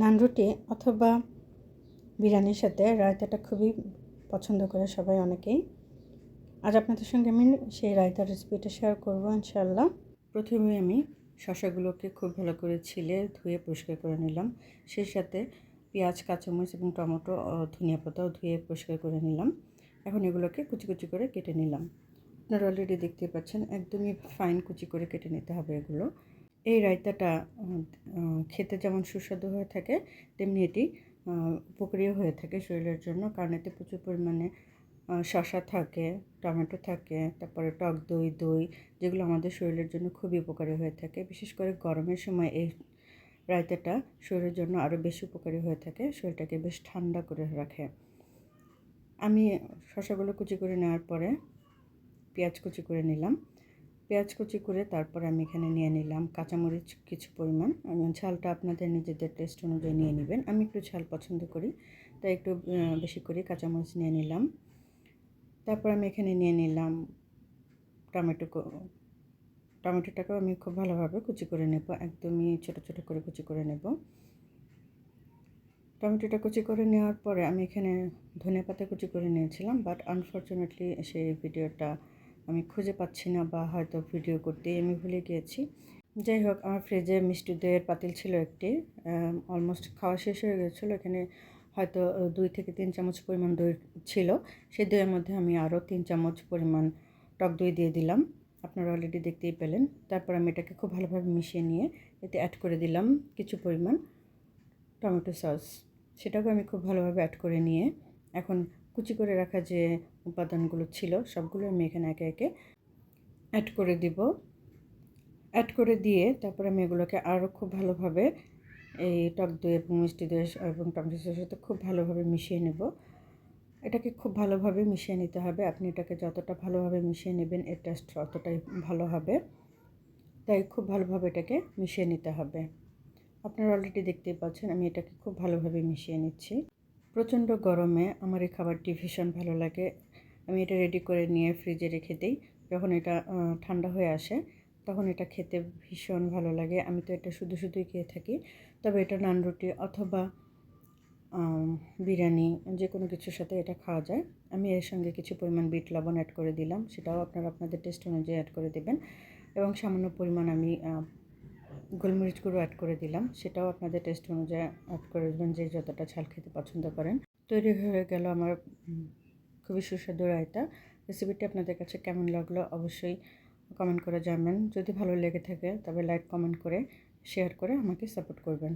নান রুটি অথবা বিরিয়ানির সাথে রায়তাটা খুবই পছন্দ করে সবাই অনেকেই। আজ আপনাদের সঙ্গে আমি সেই রায়তার রেসিপিটা শেয়ার করব ইনশাল্লাহ প্রথমে আমি শশাগুলোকে খুব ভালো করে ছিলে, ধুয়ে পরিষ্কার করে নিলাম। সেই সাথে পেঁয়াজ, কাঁচামরিচ এবং টমেটো ধনিয়া পাতাও ধুয়ে পরিষ্কার করে নিলাম। এখন এগুলোকে কুচি কুচি করে কেটে নিলাম। আপনারা অলরেডি দেখতে পাচ্ছেন, একদমই ফাইন কুচি করে কেটে নিতে হবে এগুলো। এই রায়তাটা খেতে যেমন সুস্বাদু হয়ে থাকে, তেমনি এটি উপকারীও হয়ে থাকে শরীরের জন্য। কারণ এতে প্রচুর পরিমাণে শশা থাকে, টমেটো থাকে, তারপরে টক দই দই, যেগুলো আমাদের শরীরের জন্য খুবই উপকারী হয়ে থাকে। বিশেষ করে গরমের সময় এই রায়তাটা শরীরের জন্য আরও বেশি উপকারী হয়ে থাকে, শরীরটাকে বেশ ঠান্ডা করে রাখে। আমি শশাগুলো কুচি করে নেওয়ার পরে পেঁয়াজ কুচি করে নিলাম। পেঁয়াজ কুচি করে তারপর আমি এখানে নিয়ে নিলাম কাঁচামরিচ কিছু পরিমাণ। ঝালটা আপনাদের নিজেদের টেস্ট অনুযায়ী নিয়ে নেবেন। আমি একটু ঝাল পছন্দ করি, তাই একটু বেশি করে কাঁচামরিচ নিয়ে নিলাম। তারপর আমি এখানে নিয়ে নিলাম টমেটো টমেটোটাকেও আমি খুব ভালোভাবে কুচি করে নেব, একদমই ছোট ছোট করে কুচি করে নেব। টমেটোটা কুচি করে নেওয়ার পরে আমি এখানে ধনে পাতা কুচি করে নিয়েছিলাম বাট আনফর্চুনেটলি সেই ভিডিওটা আমি খুঁজে পাচ্ছি না বা হয়তো ভিডিও করতেই আমি ভুলে গিয়েছি। যাই হোক, আমার ফ্রিজে মিষ্টি দইয়ের পাতিল ছিল একটি অলমোস্ট খাওয়া শেষ হয়ে গেছিল এখানে হয়তো দুই থেকে তিন চামচ পরিমাণ দই ছিল। সেই দইয়ের মধ্যে আমি আরও তিন চামচ পরিমাণ টক দই দিয়ে দিলাম। আপনারা অলরেডি দেখতেই পেলেন। তারপর আমি এটাকে খুব ভালোভাবে মিশিয়ে নিয়ে এতে অ্যাড করে দিলাম কিছু পরিমাণ টমেটো সস সেটাকেও আমি খুব ভালোভাবে অ্যাড করে নিয়ে এখন কুচি করে রাখা যে উপাদানগুলো ছিল, সবগুলো আমি এখানে একে একে অ্যাড করে দিব। অ্যাড করে দিয়ে তারপরে আমি এগুলোকে আরও খুব ভালোভাবে এই টক দই এবং মিষ্টি দই এবং টমেটো সসের সাথে খুব ভালোভাবে মিশিয়ে নেব। এটাকে খুব ভালোভাবে মিশিয়ে নিতে হবে। আপনি এটাকে যতটা ভালোভাবে মিশিয়ে নেবেন, এর টেস্ট ততটাই ভালো হবে। তাই খুব ভালোভাবে এটাকে মিশিয়ে নিতে হবে। আপনারা অলরেডি দেখতেই পাচ্ছেন, আমি এটাকে খুব ভালোভাবে মিশিয়ে নিচ্ছি। প্রচণ্ড গরমে আমার এই খাবারটি ভীষণ ভালো লাগে। আমি এটা রেডি করে নিয়ে ফ্রিজে রেখে দিই। যখন এটা ঠান্ডা হয়ে আসে, তখন এটা খেতে ভীষণ ভালো লাগে। আমি তো এটা শুধু শুধুই খেয়ে থাকি। তবে এটা নান রুটি অথবা বিরিয়ানি যে কোনো কিছুর সাথে এটা খাওয়া যায়। আমি এর সঙ্গে কিছু পরিমাণ বিট লবণ অ্যাড করে দিলাম। সেটাও আপনারা আপনাদের টেস্ট অনুযায়ী অ্যাড করে দেবেন। এবং সামান্য পরিমাণ আমি গোলমরিচ গুঁড়ো অ্যাড করে দিলাম। সেটাও আপনাদের টেস্ট অনুযায়ী অ্যাড করে দেবেন, যে যতটা ঝাল খেতে পছন্দ করেন। তৈরি হয়ে গেল আমার খুবই সুস্বাদু রায়তা। রেসিপিটি আপনাদের কাছে কেমন লাগল অবশ্যই কমেন্ট করে জানবেন। যদি ভালো লেগে থাকে, তবে লাইক কমেন্ট করে শেয়ার করে আমাকে সাপোর্ট করবেন।